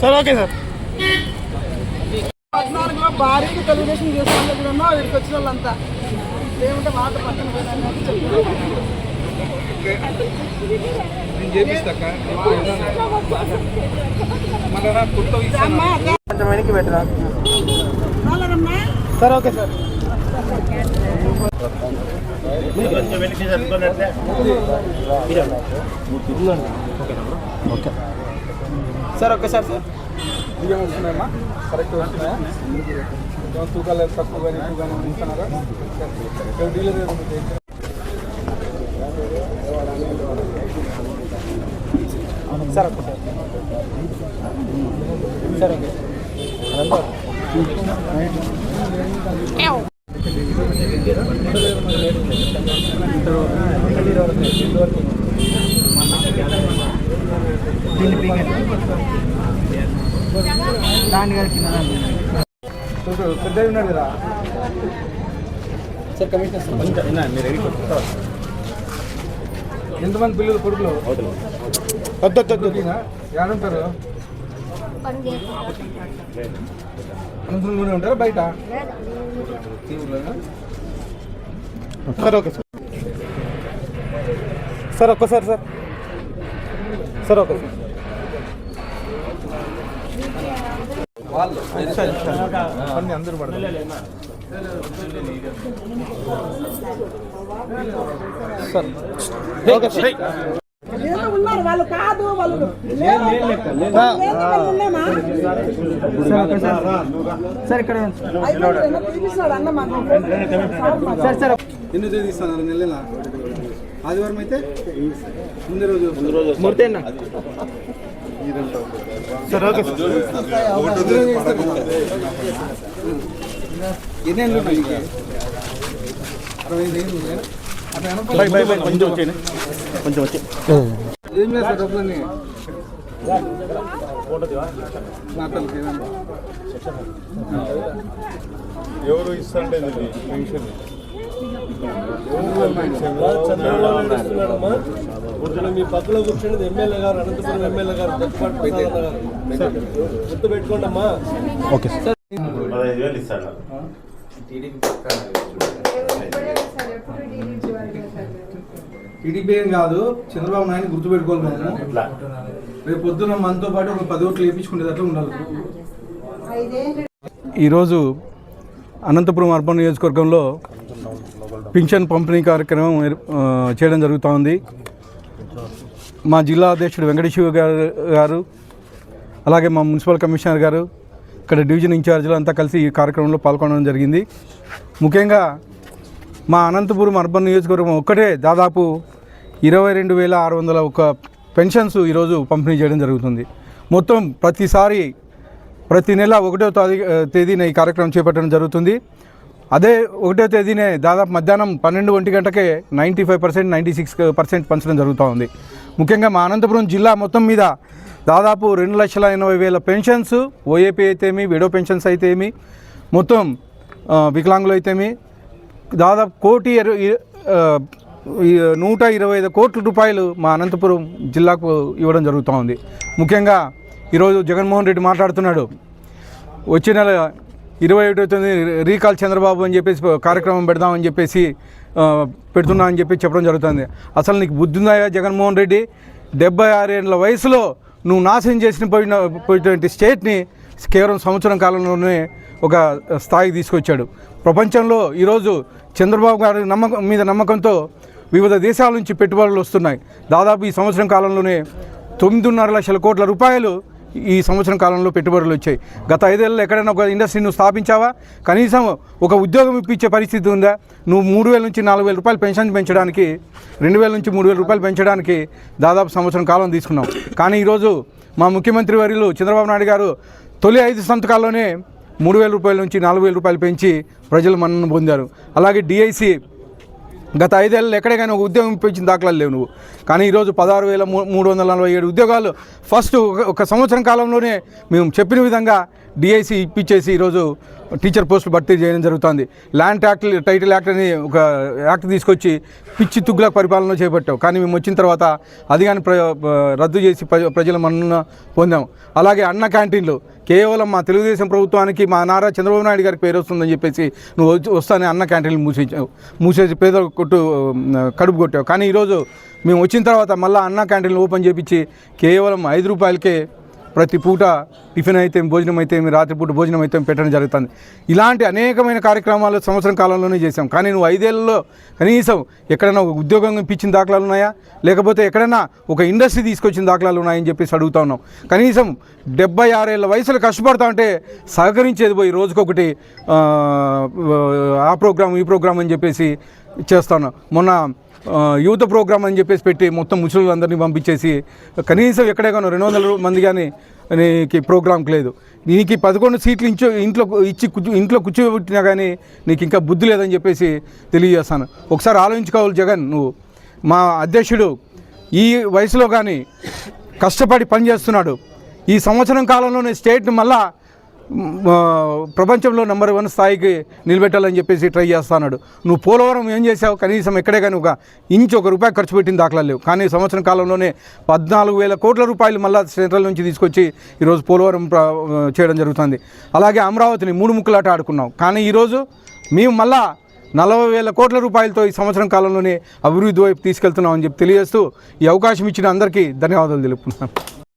Sir okay sir. పద్నాలుగులో భారీగా తెలుగుదేశం చేస్తాను కూడా వీడికి వచ్చిన వాళ్ళంతా. ఏమంటే మాట పక్కన వెనక్కి పెట్టరా sir okay sir sir. Okay. Sir sir. బియ్యం వస్తున్నాయమ్మా? కరెక్ట్ వస్తున్నాయా? తూకాలు తక్కువ కానీ ఎక్కువ కానీ ఉంటున్నారా ఇక్కడ డీలర్ ఏదో ఉంది. Sir okay. Sir sir okay దాని గారి కింద చూడు, పెద్దవి ఉన్నాడు కదా. సార్ కమిషనర్ ఎంతమంది పిల్లలు కొడుకులు? ఏడుంటారు అనంతరం కూడా ఉంటారా బయట? Sir okay sir. సార్ ఒక్కసారి సార్. సార్ ఓకే సార్ వాళ్ళు అందరూ పడతారు సార్ ఉన్నారు వాళ్ళు కాదు వాళ్ళు? సార్ ఇక్కడ. సార్ ఎన్ని ఆదివారం అయితే ముందు రోజు ముందు రోజు మూర్తి అన్న సార్ ఓకే. సార్ ఎన్ని ఏళ్ళు ఉన్నాయి నీకు? అరవై ఐదు ఏళ్ళు ఉన్నాయా? అట్లా వెనకాల బై బై బై. కొంచెం వచ్చేయండి. కొంచెం వచ్చి. ఏం చేస్తారు డబ్బులన్నీ మాటలకి ఏదన్నా. ఎవరు ఇస్తాంటే ఇది పెన్షన్? మీ పక్కలో కూర్చున్నది ఎమ్మెల్యే గారు అనంతపురం ఎమ్మెల్యే గారు దగ్గుబాటు గుర్తు పెట్టుకోండి అమ్మా ఓకే పదహైదు వేలు టీడీపీ ఏం కాదు చంద్రబాబు నాయుడు గుర్తుపెట్టుకోవాలి మనము ఇట్లా. రేపు పొద్దున్న మనతో పాటు ఒక పది ఓట్లు వేయించుకునేటట్లు ఉండాలి. ఈరోజు అనంతపురం అర్బన్ నియోజకవర్గంలో పింఛన్ పంపిణీ కార్యక్రమం చేయడం జరుగుతూ ఉంది మా జిల్లా అధ్యక్షుడు వెంకటేశ్వర గారు గారు అలాగే మా మున్సిపల్ కమిషనర్ గారు ఇక్కడ డివిజన్ ఇన్ఛార్జీలు అంతా కలిసి ఈ కార్యక్రమంలో పాల్గొనడం జరిగింది. ముఖ్యంగా మా అనంతపురం అర్బన్ నియోజకవర్గం ఒక్కటే దాదాపు ఇరవై రెండు వేల ఆరు వందల ఒక పెన్షన్స్ ఈరోజు పంపిణీ చేయడం జరుగుతుంది. మొత్తం ప్రతిసారి ప్రతి నెల ఒకటో తేదీన ఈ కార్యక్రమం చేపట్టడం జరుగుతుంది. అదే ఒకటో తేదీనే దాదాపు మధ్యాహ్నం పన్నెండు ఒంటి గంటకే ninety five percent ninety six percent పంచడం జరుగుతూ ఉంది. ముఖ్యంగా మా అనంతపురం జిల్లా మొత్తం మీద దాదాపు రెండు లక్షల ఎనభై వేల పెన్షన్స్ ఓఏపీ అయితేమి విడో పెన్షన్స్ అయితేమి మొత్తం వికలాంగులు అయితేమి దాదాపు కోటి నూట ఇరవై ఐదు కోట్ల రూపాయలు మా అనంతపురం జిల్లాకు ఇవ్వడం జరుగుతూ ఉంది. ముఖ్యంగా ఈరోజు జగన్మోహన్ రెడ్డి మాట్లాడుతున్నాడు. వచ్చే నెల ఇరవై ఒకటో తొమ్మిది రీకాల్ చంద్రబాబు అని చెప్పేసి కార్యక్రమం పెడదామని చెప్పేసి పెడుతున్నా అని చెప్పి చెప్పడం జరుగుతుంది. అసలు నీకు బుద్ధి ఉందాయా జగన్మోహన్ రెడ్డి? డెబ్బై ఆరేళ్ళ వయసులో నువ్వు నాశనం చేసిన పోయిన పోయినటువంటి స్టేట్ని కేవలం సంవత్సరం కాలంలోనే ఒక స్థాయికి తీసుకొచ్చాడు. ప్రపంచంలో ఈరోజు చంద్రబాబు గారి నమ్మకం మీద నమ్మకంతో వివిధ దేశాల నుంచి పెట్టుబడులు వస్తున్నాయి. దాదాపు ఈ సంవత్సరం కాలంలోనే తొమ్మిదిన్నర లక్షల కోట్ల రూపాయలు ఈ సంవత్సరం కాలంలో పెట్టుబడులు వచ్చాయి. గత ఐదేళ్ళలో ఎక్కడైనా ఒక ఇండస్ట్రీ నువ్వు స్థాపించావా? కనీసం ఒక ఉద్యోగం ఇప్పించే పరిస్థితి ఉందా? నువ్వు మూడు వేల నుంచి నాలుగు వేల రూపాయలు పెన్షన్ పెంచడానికి రెండు వేల నుంచి మూడు వేల రూపాయలు పెంచడానికి దాదాపు సంవత్సరం కాలం తీసుకున్నాం కానీ ఈరోజు మా ముఖ్యమంత్రి వర్యులు చంద్రబాబు నాయుడు గారు తొలి ఐదు సంతకాల్లోనే మూడు వేల రూపాయల నుంచి నాలుగు వేల రూపాయలు పెంచి ప్రజలు మన్నను పొందారు. అలాగే డిఐసి గత ఐదేళ్ళు ఎక్కడికైనా ఒక ఉద్యోగం ఇప్పించిన దాఖలాలు లేవు నువ్వు. కానీ ఈరోజు పదహారు వేల మూడు వందల నలభై ఏడు ఉద్యోగాలు ఫస్ట్ ఒక- ఒక సంవత్సరం కాలంలోనే మేము చెప్పిన విధంగా డిఐసి ఇప్పించేసి ఈరోజు టీచర్ పోస్టులు భర్తీ చేయడం జరుగుతుంది. ల్యాండ్ యాక్ట్ టైటిల్ యాక్ట్ అని ఒక యాక్ట్ తీసుకొచ్చి పిచ్చి తుగ్గుల పరిపాలన చేపట్టావు. కానీ మేము వచ్చిన తర్వాత అది కానీ ప్ర రద్దు చేసి ప్ర- ప్రజల మన్నన పొందాం. అలాగే అన్న క్యాంటీన్లు కేవలం మా తెలుగుదేశం ప్రభుత్వానికి మా నారా చంద్రబాబు నాయుడు గారికి పేరు వస్తుందని చెప్పేసి నువ్వు వచ్చి- వస్తానే అన్న క్యాంటీన్లు మూసేసావు మూసేసి పేద కొట్టు కడుపు కొట్టావు. కానీ ఈరోజు మేము వచ్చిన తర్వాత మళ్ళీ అన్న క్యాంటీన్లు ఓపెన్ చేపించి కేవలం ఐదు రూపాయలకే ప్రతి పూట టిఫిన్ అయితే భోజనం అయితే రాత్రిపూట భోజనం అయితే పెట్టడం జరుగుతుంది. ఇలాంటి అనేకమైన కార్యక్రమాలు సంవత్సరం కాలంలోనే చేసాం కానీ నువ్వు ఐదేళ్ళలో కనీసం ఎక్కడైనా ఒక ఉద్యోగం ఇప్పించిన దాఖలాలు ఉన్నాయా? లేకపోతే ఎక్కడైనా ఒక ఇండస్ట్రీ తీసుకొచ్చిన దాఖలాలు ఉన్నాయని చెప్పేసి అడుగుతా ఉన్నాం. కనీసం డెబ్బై ఆరేళ్ళ వయసులో కష్టపడతా ఉంటే సహకరించేది పోయి రోజుకొకటి ఆ, ప్రోగ్రాం ఈ ప్రోగ్రాం అని చెప్పేసి చేస్తాను. మొన్న ఆ, యూత్ ప్రోగ్రామ్ అని చెప్పేసి పెట్టి మొత్తం ముసలులందరినీ పంపించేసి కనీసం ఎక్కడే కానీ రెండు వందల మంది కానీ నీకు ప్రోగ్రామ్కి లేదు. నీకు పదకొండు సీట్లు ఇంచో ఇంట్లో ఇచ్చి కూర్చో ఇంట్లో కూర్చోబెట్టినా కానీ నీకు ఇంకా బుద్ధి లేదని చెప్పేసి తెలియజేస్తాను. ఒకసారి ఆలోచించుకోవాలి జగన్ నువ్వు. మా అధ్యక్షుడు ఈ వయసులో కానీ కష్టపడి పనిచేస్తున్నాడు. ఈ సంవత్సరం కాలంలోనే స్టేట్ని మళ్ళా ప్రపంచంలో నెంబర్ వన్ స్థాయికి నిలబెట్టాలని చెప్పేసి ట్రై చేస్తున్నాడు నువ్వు పోలవరం ఏం చేసావు కనీసం ఎక్కడే కానీ ఒక ఇంచు ఒక రూపాయి ఖర్చు పెట్టిన దాఖలా లేవు. కానీ సంవత్సరం కాలంలోనే పద్నాలుగు వేల కోట్ల రూపాయలు మళ్ళీ సెంట్రల్ నుంచి తీసుకొచ్చి ఈరోజు పోలవరం చేయడం జరుగుతుంది. అలాగే అమరావతిని మూడు ముక్కలాట ఆడుకున్నాం. కానీ ఈరోజు మేము మళ్ళా నలభై వేల కోట్ల రూపాయలతో ఈ సంవత్సరం కాలంలోనే అభివృద్ధి వైపు తీసుకెళ్తున్నామని చెప్పి తెలియజేస్తూ ఈ అవకాశం ఇచ్చిన అందరికీ ధన్యవాదాలు తెలుపుతున్నాను.